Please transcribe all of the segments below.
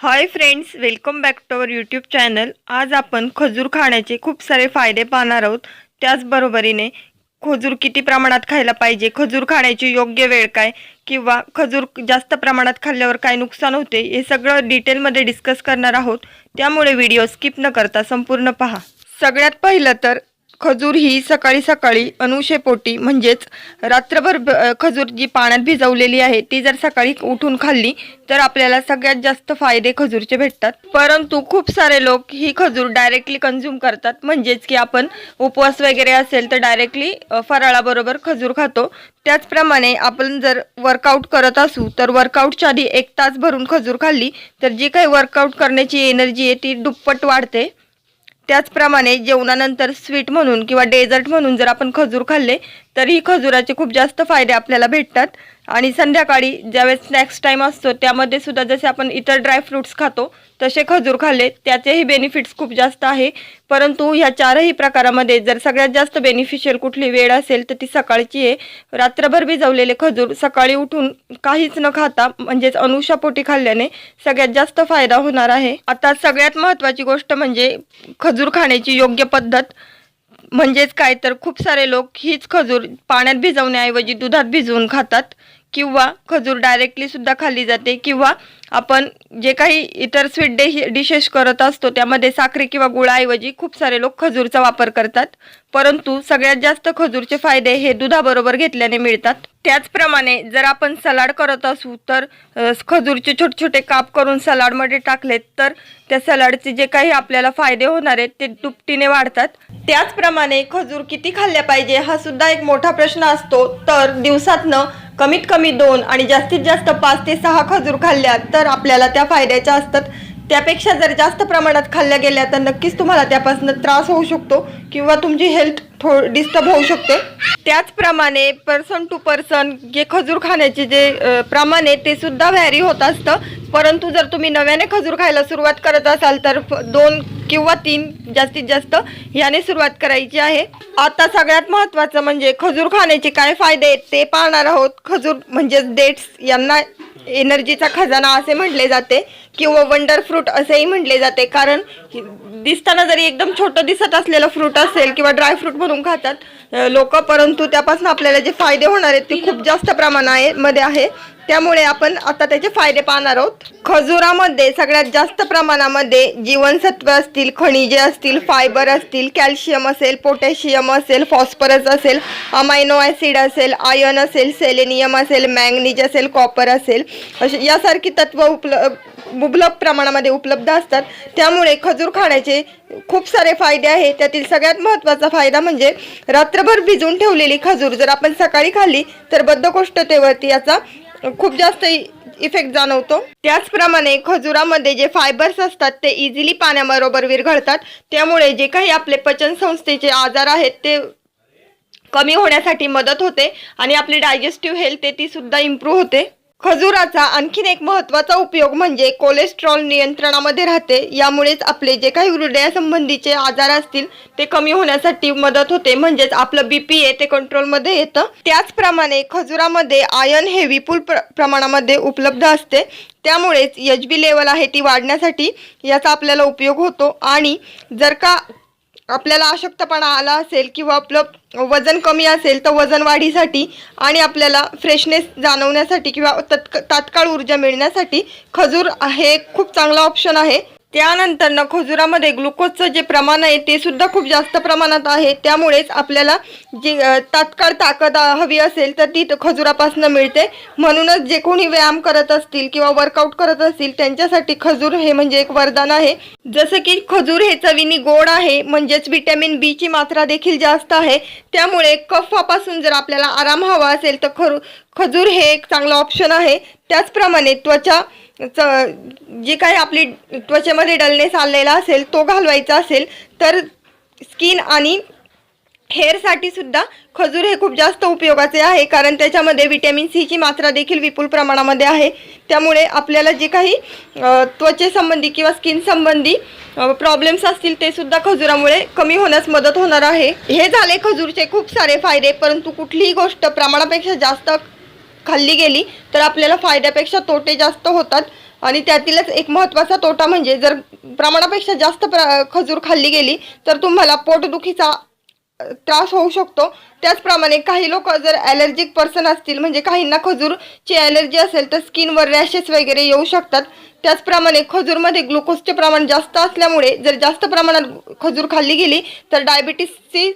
Hi friends welcome back to our YouTube channel आज आपण खजूर खाण्याचे खूप सारे फायदे पाहणार आहोत. त्याचबरोबरीने खजूर किती प्रमाणात खायला पाहिजे खजूर खाण्याची योग्य वेळ काय किंवा खजूर जास्त प्रमाणात खाल्ल्यावर काय नुकसान होते हे सगळं डिटेलमध्ये डिस्कस करणार आहोत. त्यामुळे व्हिडिओ स्किप न करता संपूर्ण पहा. सगळ्यात पहिलं तर खजूर ही सकाळी सकाळी अनुशेपोटी म्हणजेच रात्रभर ब- खजूर जी पाण्यात भिजवलेली आहे ती जर सकाळी उठून खाल्ली तर आपल्याला सगळ्यात जास्त फायदे खजूरचे भेटतात. परंतु खूप सारे लोक ही खजूर डायरेक्टली कन्झ्युम करतात. म्हणजेच की आपण उपवास वगैरे असेल तर डायरेक्टली फराळाबरोबर खजूर खातो. त्याचप्रमाणे आपण जर वर्कआउट करत असू तर वर्कआउटच्या आधी एक तास भरून खजूर खाल्ली तर जी काही वर्कआउट करण्याची एनर्जी आहे ती दुप्पट वाढते. त्याचप्रमाणे जेवणानंतर स्वीट म्हणून किंवा डेझर्ट म्हणून जर आपण खजूर खाल्ले तर ही खजुराचे खूप जास्त फायदे आपल्याला भेटतात. आणि संध्याकाळी ज्यावेळेस स्नॅक्स टाईम असतो त्यामध्ये सुद्धा जसे आपण इतर ड्रायफ्रुट्स खातो तसे खजूर खाल्ले त्याचेही बेनिफिट्स खूप जास्त आहे. परंतु ह्या चारही प्रकारामध्ये जर सगळ्यात जास्त बेनिफिशियल कुठली वेळ असेल तर ती सकाळची आहे. रात्रभर भिजवलेले खजूर सकाळी उठून काहीच न खाता म्हणजेच अनुषापोटी खाल्ल्याने सगळ्यात जास्त फायदा होणार आहे. आता सगळ्यात महत्त्वाची गोष्ट म्हणजे खजूर खाण्याची योग्य पद्धत. म्हणजेच काय तर खूप सारे लोक हीच खजूर पाण्यात भिजवण्याऐवजी दुधात भिजवून खातात. किंवा खजूर डायरेक्टली सुद्धा खाल्ली जाते किंवा आपण जे काही इतर स्वीट डे डिशेस करत असतो त्यामध्ये साखरे किंवा गुळाऐवजी खूप सारे लोक खजूरचा वापर करतात. परंतु सगळ्यात जास्त खजूरचे फायदे हे दुधाबरोबर घेतल्याने मिळतात. त्याचप्रमाणे जर आपण सलाड करत असू तर खजूरचे छोटे छोटे काप करून सलाडमध्ये टाकलेत तर त्या सलाडचे जे काही आपल्याला फायदे होणार आहेत ते दुपटीने वाढतात. त्याचप्रमाणे खजूर किती खाल्ल्या पाहिजे हा सुद्धा एक मोठा प्रश्न असतो. तर दिवसातनं कमीत कमी दोन आणि जास्तीत जास्त पाच ते सहा खजूर खाल्ल्या तर आपल्याला त्या फायद्याच्या असतात. त्यापेक्षा जर जास्त प्रमाणात खाल्ल्या गेल्या तर नक्कीच तुम्हाला त्यापासून त्रास होऊ शकतो किंवा तुमची हेल्थ थो डिस्टर्ब होऊ शकते. त्याचप्रमाणे पर्सन टू पर्सन जे खजूर खाण्याचे जे प्रमाण आहे ते सुद्धा व्हॅरी होत असतं. परंतु जर तुम्ही नव्याने खजूर खायला सुरुवात करत असाल तर दोन किंवा तीन जास्तीत जास्त याने सुरुवात करायची आहे. आता सगळ्यात महत्त्वाचं म्हणजे खजूर खाण्याचे काय फायदे आहेत ते पाहणार आहोत. खजूर म्हणजेच डेट्स यांना एनर्जीचा खजाना असे म्हटले जाते किंवा वंडर फ्रूट असेही म्हटले जाते. कारण दिसताना जरी एकदम छोटं दिसत असलेलं फ्रूट असेल किंवा ड्राय फ्रूट म्हणून खातात लोक परंतु त्यापासून आपल्याला जे फायदे होणार आहेत ते खूप जास्त प्रमाण आहे मध्ये आहे. त्यामुळे आपण आता त्याचे फायदे पाहणार आहोत. खजुरामध्ये सगळ्यात जास्त प्रमाणामध्ये जीवनसत्व असतील खनिजे असतील फायबर असतील कॅल्शियम असेल पोटॅशियम असेल फॉस्फरस असेल अमायनो ॲसिड असेल आयर्न असेल सेलेनियम असेल मॅंगनीज असेल कॉपर असेल असे यासारखी तत्व उपल मुबलक प्रमाणामध्ये उपलब्ध असतात. त्यामुळे खजूर खाण्याचे खूप सारे फायदे आहेत. त्यातील सगळ्यात महत्त्वाचा फायदा म्हणजे रात्रभर भिजवून ठेवलेली खजूर जर आपण सकाळी खाल्ली तर बद्धकोष्ठतेवरती याचा खूप जास्त इफेक्ट जाणवतो. त्याचप्रमाणे खजुरामध्ये जे फायबर्स असतात ते इझिली पाण्याबरोबर विरघळतात. त्यामुळे जे काही आपले पचन संस्थेचे आजार आहेत ते कमी होण्यासाठी मदत होते आणि आपली डायजेस्टिव्ह हेल्थ ते ती सुद्धा इम्प्रूव्ह होते. खजुराचा आणखीन एक महत्त्वाचा उपयोग म्हणजे कोलेस्ट्रॉल नियंत्रणामध्ये राहते. यामुळेच आपले जे काही हृदयासंबंधीचे आजार असतील ते कमी होण्यासाठी मदत होते. म्हणजेच आपलं बी पी आहे ते कंट्रोलमध्ये येतं. त्याचप्रमाणे खजुरामध्ये आयर्न हे विपुल प्र प्रमाणामध्ये उपलब्ध असते. त्यामुळेच एच बी लेवल आहे ती वाढण्यासाठी याचा आपल्याला उपयोग होतो. आणि जर का आपल्याला अशक्तपणा आला असेल किंवा आपलं वजन कमी असेल तर वजन वाढीसाठी आणि आपल्याला फ्रेशनेस जाणवण्यासाठी किंवा तत्क तात्काळ ऊर्जा मिळण्यासाठी खजूर हे खूप चांगला ऑप्शन आहे. त्यानंतर ना खजुरामध्ये ग्लुकोजचं जे प्रमाण आहे ते सुद्धा खूप जास्त प्रमाणात आहे. त्यामुळेच आपल्याला जी तात्काळ ताकद हवी असेल तर ती खजुरापासून मिळते. म्हणूनच जे कोणी व्यायाम करत असतील किंवा वर्कआउट करत असतील त्यांच्यासाठी खजूर हे म्हणजे एक वरदान आहे. जसं की खजूर हे चवीनी गोड आहे म्हणजेच विटॅमिन बी ची मात्रा देखील जास्त आहे. त्यामुळे कफापासून जर आपल्याला आराम हवा असेल तर खरू खजूर हे एक चांगलं ऑप्शन आहे. त्याचप्रमाणे त्वचा च जी काही आपली त्वचेमध्ये डलनेस आलेला असेल तो घालवायचा असेल तर स्किन आणि हेअरसाठी सुद्धा खजूर हे खूप जास्त उपयोगाचे आहे कारण त्याच्यामध्ये विटॅमिन सीची मात्रा देखील विपुल प्रमाणामध्ये आहे. त्यामुळे आपल्याला जे काही त्वचेसंबंधी किंवा स्किन संबंधी प्रॉब्लेम्स असतील ते सुद्धा खजुरामुळे कमी होण्यास मदत होणार आहे. हे झाले खजूरचे खूप सारे फायदे परंतु कुठलीही गोष्ट प्रमाणापेक्षा जास्त खाल्ली गेली तर आपल्याला फायद्यापेक्षा तोटे जास्त होतात. आणि त्यातीलच एक महत्त्वाचा तोटा म्हणजे जर प्रमाणापेक्षा जास्त प्र खजूर खाल्ली गेली तर तुम्हाला पोटदुखीचा त्रास होऊ शकतो. त्याचप्रमाणे काही लोक जर ॲलर्जिक पर्सन असतील म्हणजे काहींना खजूरची ॲलर्जी असेल तर स्किनवर रॅशेस वगैरे येऊ शकतात. त्याचप्रमाणे खजूरमध्ये ग्लुकोजचे प्रमाण जास्त असल्यामुळे जर जास्त प्रमाणात खजूर खाल्ली गेली तर डायबिटीसची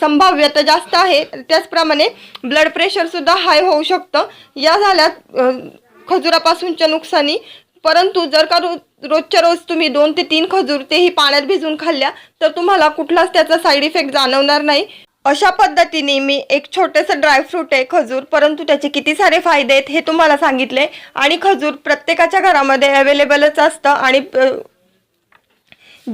संभाव्यता जास्त आहे. त्याचप्रमाणे ब्लड प्रेशरसुद्धा हाय होऊ शकतं. या झाल्या खजुरापासूनच्या नुकसानी. परंतु जर का रो रोजच्या रोज तुम्ही दोन ते तीन खजूर तेही पाण्यात भिजून खाल्ल्या तर तुम्हाला कुठलाच त्याचा साईड इफेक्ट जाणवणार नाही. अशा पद्धतीने मी एक छोटंसं ड्रायफ्रूट आहे खजूर. परंतु त्याचे किती सारे फायदे आहेत हे तुम्हाला सांगितले. आणि खजूर प्रत्येकाच्या घरामध्ये अवेलेबलच असतं. आणि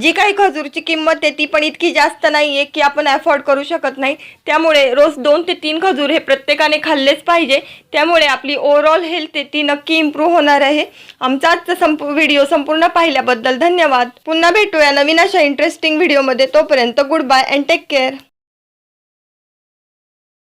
जी काही खजूरची किंमत आहे ती पण इतकी जास्त नाही आहे की आपण अफोर्ड करू शकत नाही. त्यामुळे रोज दोन ते तीन खजूर हे प्रत्येकाने खाल्लेच पाहिजे. त्यामुळे आपली ओव्हरऑल हेल्थ आहे ती नक्की इम्प्रूव्ह होणार आहे. आमचा आजचा संप व्हिडिओ संपूर्ण पाहिल्याबद्दल धन्यवाद. पुन्हा भेटूया नवीन अशा इंटरेस्टिंग व्हिडिओमध्ये तोपर्यंत goodbye and take care